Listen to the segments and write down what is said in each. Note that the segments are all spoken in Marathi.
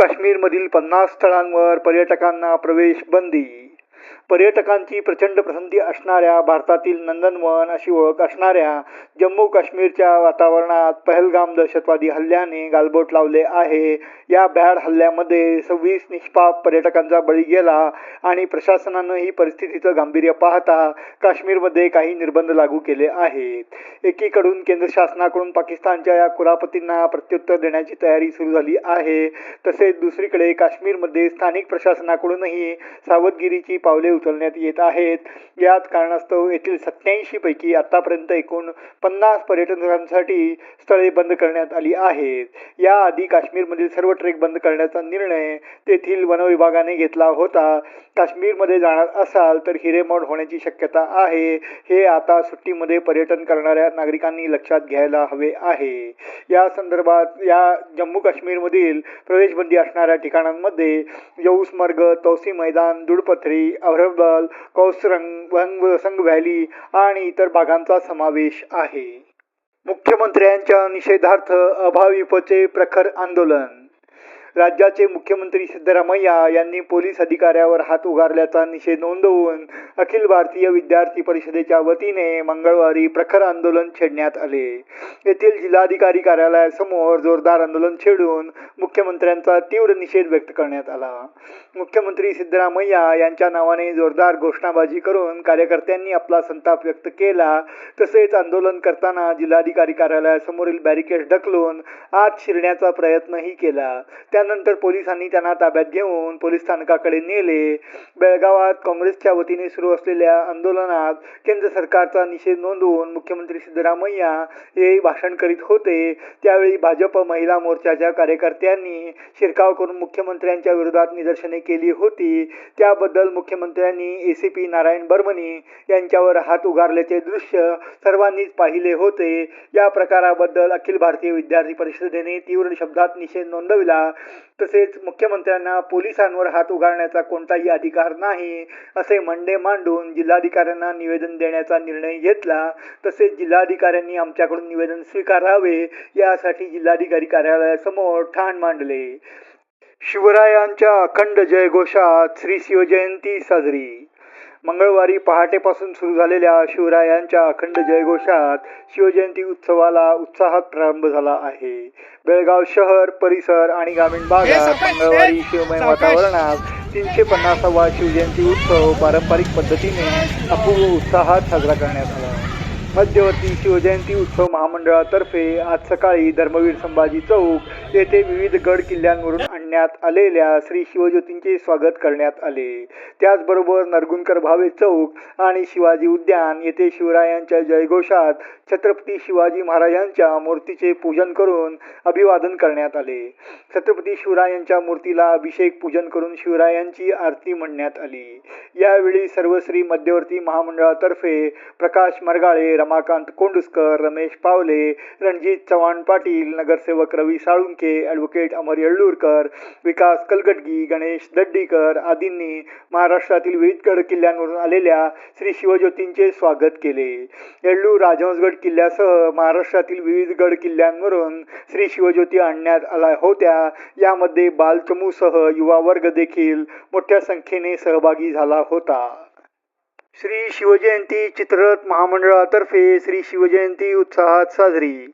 काश्मीरमधील पन्नास स्थळांवर पर्यटकांना प्रवेश बंदी. पर्यटकांची प्रचंड पसंती असणाऱ्या भारतातील नंदनवन अशी ओळख असणाऱ्या जम्मू काश्मीरच्या वातावरणात पहलगाम दहशतवादी हल्ल्याने गालबोट लावले आहे. या भ्याड हल्ल्यामध्ये सव्वीस निष्पाप पर्यटकांचा बळी गेला आणि प्रशासनानं ही परिस्थितीचं गांभीर्य पाहता काश्मीरमध्ये काही निर्बंध लागू केले आहेत. एकीकडून केंद्र शासनाकडून पाकिस्तानच्या या कुरापतींना प्रत्युत्तर देण्याची तयारी सुरू झाली आहे. तसेच दुसरीकडे काश्मीरमध्ये स्थानिक प्रशासनाकडूनही सावधगिरीची पावले उचलण्यात येत आहेत. याच कारणास्तव येथील सत्याऐंशी पैकी आतापर्यंत एकूण पन्नास पर्यटकांसाठी स्थळे बंद करण्यात आली आहेत. याआधी काश्मीरमधील सर्व ट्रेक बंद करण्याचा निर्णय तेथील वनविभागाने घेतला होता. काश्मीरमध्ये जाणार असाल तर हिरेमोड होण्याची शक्यता आहे. हे आता सुट्टीमध्ये पर्यटन करणाऱ्या नागरिकांनी लक्षात घ्यायला हवे आहे. या संदर्भात या जम्मू काश्मीरमधील प्रवेशबंदी असणाऱ्या ठिकाणांमध्ये यऊसमर्ग तौसी मैदान दुडपथरी अभ्र अहरबल कौसरंग वंग संग व्हॅली आणि इतर भागांचा समावेश आहे. मुख्यमंत्र्यांच्या निषेधार्थ अभाविपचे प्रखर आंदोलन राज्याचे मुख्यमंत्री सिद्धरामय्या यांनी पोलीस अधिकाऱ्यावर हात उगारल्याचा निषेध नोंदवून अखिल भारतीय विद्यार्थी परिषदेच्या वतीने मंगळवारी प्रखर आंदोलन छेडण्यात आले. येथील जिल्हाधिकारी कार्यालयासमोर जोरदार आंदोलन छेडून मुख्यमंत्र्यांचा तीव्र निषेध व्यक्त करण्यात आला. मुख्यमंत्री सिद्धरामय्या यांच्या नावाने जोरदार घोषणाबाजी करून कार्यकर्त्यांनी आपला संताप व्यक्त केला. तसेच आंदोलन करताना जिल्हाधिकारी कार्यालयासमोरील बॅरिकेड ढकलून आत शिरण्याचा प्रयत्नही केला. त्यानंतर त्यानंतर पोलिसांनी त्यांना ताब्यात घेऊन पोलीस स्थानकाकडे नेले. बेळगावात काँग्रेसच्या वतीने सुरू असलेल्या आंदोलनात केंद्र सरकारचा निषेध नोंदवून मुख्यमंत्री सिद्धरामय्या हे भाषण करीत होते. त्यावेळी भाजप महिला मोर्चाच्या कार्यकर्त्यांनी शिरकाव करून मुख्यमंत्र्यांच्या विरोधात निदर्शने केली होती. त्याबद्दल मुख्यमंत्र्यांनी A C P Narayan Barmani यांच्यावर हात उगारल्याचे दृश्य सर्वांनीच पाहिले होते. या प्रकाराबद्दल अखिल भारतीय विद्यार्थी परिषदेने तीव्र शब्दात निषेध नोंदविला. तसेच मुख्यमंत्र्यांना पोलिसांवर हात उगारण्याचा कोणताही अधिकार नाही असे म्हणणे मांडून जिल्हाधिकाऱ्यांना निवेदन देण्याचा निर्णय घेतला. तसेच जिल्हाधिकाऱ्यांनी आमच्याकडून निवेदन स्वीकारावे यासाठी जिल्हाधिकारी कार्यालयासमोर ठाण मांडले. शिवरायांच्या अखंड जयघोषात श्री शिवजयंती साजरी. मंगळवारी पहाटेपासून सुरू झालेल्या शिवरायांच्या अखंड जयघोषात शिवजयंती उत्सवाला उत्साहात प्रारंभ झाला आहे. बेळगाव शहर परिसर आणि ग्रामीण भागात मंगळवारी शिवमय वातावरणात तीनशे पन्नासावा शिवजयंती उत्सव पारंपरिक पद्धतीने अपूर्व उत्साहात साजरा करण्यात आला. मध्यवर्ती शिवजयंती उत्सव महामंडळातर्फे आज सकाळी धर्मवीर संभाजी चौक येथे विविध गड किल्ल्यांवरून आणण्यात आलेल्या श्री शिवज्योतींचे स्वागत करण्यात आले. त्याचबरोबर नरगुणकर भावे चौक आणि शिवाजी उद्यान येथे शिवरायांच्या जयघोषात छत्रपती शिवाजी महाराजांच्या मूर्तीचे पूजन करून अभिवादन करण्यात आले. छत्रपती शिवरायांच्या मूर्तीला अभिषेक पूजन करून शिवरायांची आरती म्हणण्यात आली. यावेळी सर्वश्री मध्यवर्ती महामंडळातर्फे प्रकाश मरगाळे रमाकांत कोंडुसकर रमेश पावले रणजित चव्हाण पाटील नगरसेवक रवी साळुंके ॲडव्होकेट अमर येळ्ळूरकर विकास कलगटगी गणेश दड्डीकर आदींनी महाराष्ट्रातील विविध गड किल्ल्यांवरून आलेल्या श्री शिवज्योतींचे स्वागत केले. येळ्ळूर राजहंसगड किल्ल्यासह महाराष्ट्रातील विविध गड किल्ल्यांवरून श्री शिवज्योती आणण्यात आल्या होत्या. यामध्ये बालचमूसह युवा वर्ग देखील मोठ्या संख्येने सहभागी झाला होता. श्री शिवजयंती चित्ररथ महामंडळातर्फे श्री शिवजयंती उत्साहात साजरी.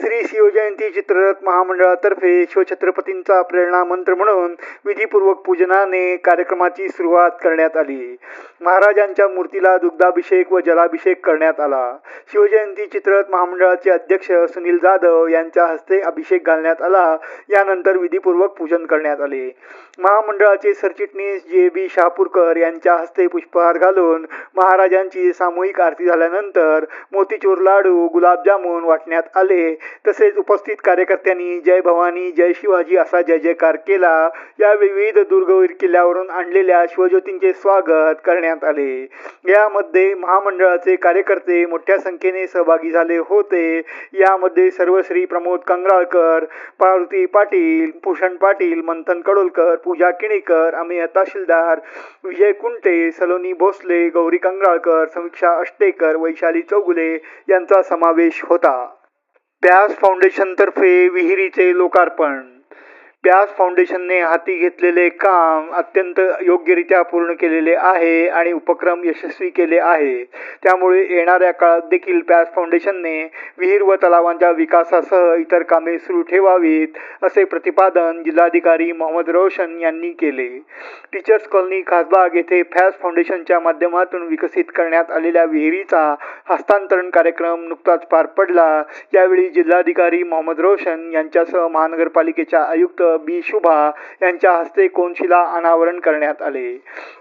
श्री शिवजयंती चित्ररथ महामंडळातर्फे शिवछत्रपतींचा प्रेरणा मंत्र म्हणून विधीपूर्वक पूजनाने कार्यक्रमाची सुरुवात करण्यात आली. महाराजांच्या मूर्तीला दुग्धाभिषेक व जलाभिषेक करण्यात आला. शिवजयंती चित्ररथ महामंडळाचे अध्यक्ष सुनील जाधव यांच्या हस्ते अभिषेक घालण्यात आला. यानंतर विधीपूर्वक पूजन करण्यात आले. महामंडळाचे सरचिटणीस जे बी शहापूरकर यांच्या हस्ते पुष्पहार घालून महाराजांची सामूहिक आरती झाल्यानंतर मोतीचूर लाडू गुलाबजामुन वाटण्यात आले. तसेच उपस्थित कार्यकर्त्यांनी जय भवानी जय शिवाजी असा जय जयकार केला. यावेळी विविध दुर्गवीर किल्ल्यावरून आणलेल्या शिवज्योतींचे स्वागत करण्यात करण्यात आले. यामध्ये महामंडळाचे कार्यकर्ते मोठ्या संख्येने सहभागी झाले होते. यामध्ये सर्व श्री प्रमोद कंगराळकर पार्वती पाटील भूषण पाटील मंथन कडोलकर पूजा किणीकर अमेय तहसीलदार विजय कुंटे सलोनी भोसले गौरी कंगराळकर समीक्षा अष्टेकर वैशाली चौगुले यांचा समावेश होता. प्यास फाउंडेशनतर्फे विहिरीचे लोकार्पण प्यास फाउंडेशनने हाती घेतलेले काम अत्यंत योग्यरित्या पूर्ण केलेले आहे आणि उपक्रम यशस्वी केले आहे. त्यामुळे येणाऱ्या काळात देखील प्यास फाउंडेशनने विहीर व तलावांच्या विकासासह इतर कामे सुरू ठेवावीत असे प्रतिपादन जिल्हाधिकारी मोहम्मद रोशन यांनी केले. टीचर्स कॉलनी खासबाग येथे फॅस फाउंडेशनच्या माध्यमातून विकसित करण्यात आलेल्या विहिरीचा हस्तांतरण कार्यक्रम नुकताच पार पडला. यावेळी जिल्हाधिकारी मोहम्मद रोशन यांच्यासह महानगरपालिकेच्या आयुक्त बी शुभा यांच्या हस्ते कोनशिला अनावरण करण्यात आले.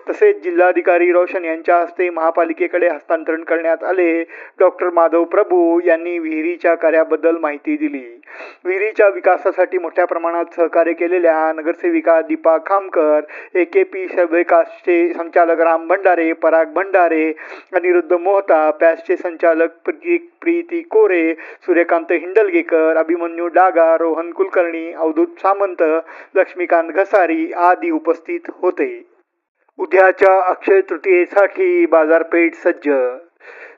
तसेच जिल्हाधिकारी रोशन यांच्या हस्ते महापालिकेकडे हस्तांतरण करण्यात आले. डॉक्टर माधव प्रभू यांनी विहिरीच्या कार्याबद्दल माहिती दिली. विहिरीच्या विकासासाठी मोठ्या प्रमाणात सहकार्य केलेल्या नगरसेविका दीपा खामकर ए के पी विकासचे संचालक राम भंडारे पराग भंडारे अनिरुद्ध मोहता पॅसचे संचालक प्री प्रीती कोरे सूर्यकांत हिंडलगेकर अभिमन्यू डागा रोहन कुलकर्णी अवधूत सामंत लक्ष्मीकांत घसारी आदी उपस्थित होते. उद्याच्या अक्षय तृतीयेसाठी बाजारपेठ सज्ज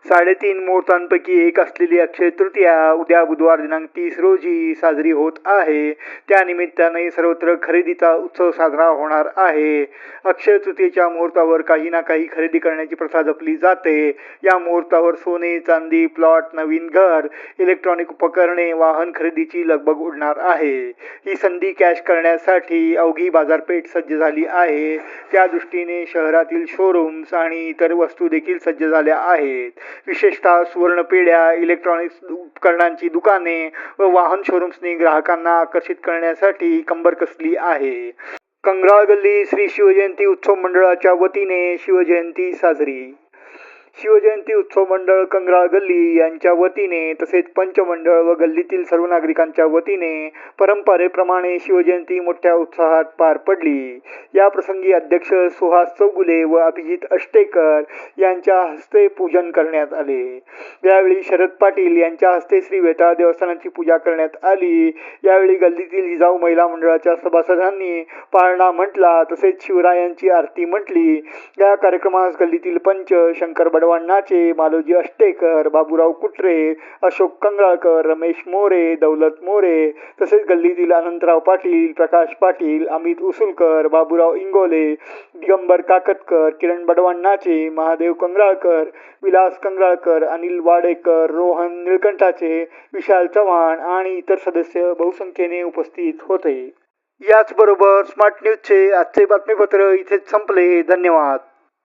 साडेतीन मुहूर्तांपैकी एक असलेली अक्षय तृतीया उद्या बुधवार दिनांक तीस रोजी साजरी होत आहे. त्यानिमित्ताने सर्वत्र खरेदीचा उत्सव साजरा होणार आहे. अक्षय तृतीयेच्या मुहूर्तावर काही ना काही खरेदी करण्याची प्रथा जपली जाते. या मुहूर्तावर सोने चांदी प्लॉट नवीन घर इलेक्ट्रॉनिक उपकरणे वाहन खरेदीची लगबग उडणार आहे. ही संधी कॅश करण्यासाठी अवघी बाजारपेठ सज्ज झाली आहे. त्या दृष्टीने शहरातील शोरूम्स आणि इतर वस्तू देखील सज्ज झाल्या आहेत. विशेषतः सुवर्ण पिढ्या इलेक्ट्रॉनिक्स उपकरणांची दुकाने व वाहन शोरूम्सनी ग्राहकांना आकर्षित करण्यासाठी कंबर कसली आहे? कंगराळ गल्ली श्री शिवजयंती उत्सव मंडळाच्या वतीने शिवजयंती साजरी शिवजयंती उत्सव मंडळ कंगराळ गल्ली यांच्या वतीने तसेच पंचमंडळ व गल्लीतील सर्व नागरिकांच्या वतीने परंपरेप्रमाणे शिवजयंती मोठ्या उत्साहात पार पडली. या प्रसंगी अध्यक्ष सुहास चौगुले व अभिजित अष्टेकर यांच्या हस्ते पूजन करण्यात आले. यावेळी शरद पाटील यांच्या हस्ते श्री वेताळ देवस्थानाची पूजा करण्यात आली. यावेळी गल्लीतील जिजाऊ महिला मंडळाच्या सभासदांनी पाळणा म्हटला. तसेच शिवरायांची आरती म्हटली. या कार्यक्रमास गल्लीतील पंच शंकर बडवांनाचे मालोजी अष्टेकर बाबूराव कुटरे अशोक कंगराळकर रमेश मोरे दौलत मोरे तसेच गल्लीतील अनंतराव पाटील प्रकाश पाटील अमित उसुलकर बाबूराव इंगोले दिगंबर काकतकर किरण बडवांनाचे महादेव कंगराळकर विलास कंगराळकर अनिल वाडेकर रोहन निळकंठाचे विशाल चव्हाण आणि इतर सदस्य बहुसंख्येने उपस्थित होते. याचबरोबर स्मार्ट न्यूजचे आजचे बातमीपत्र इथेच संपले. धन्यवाद.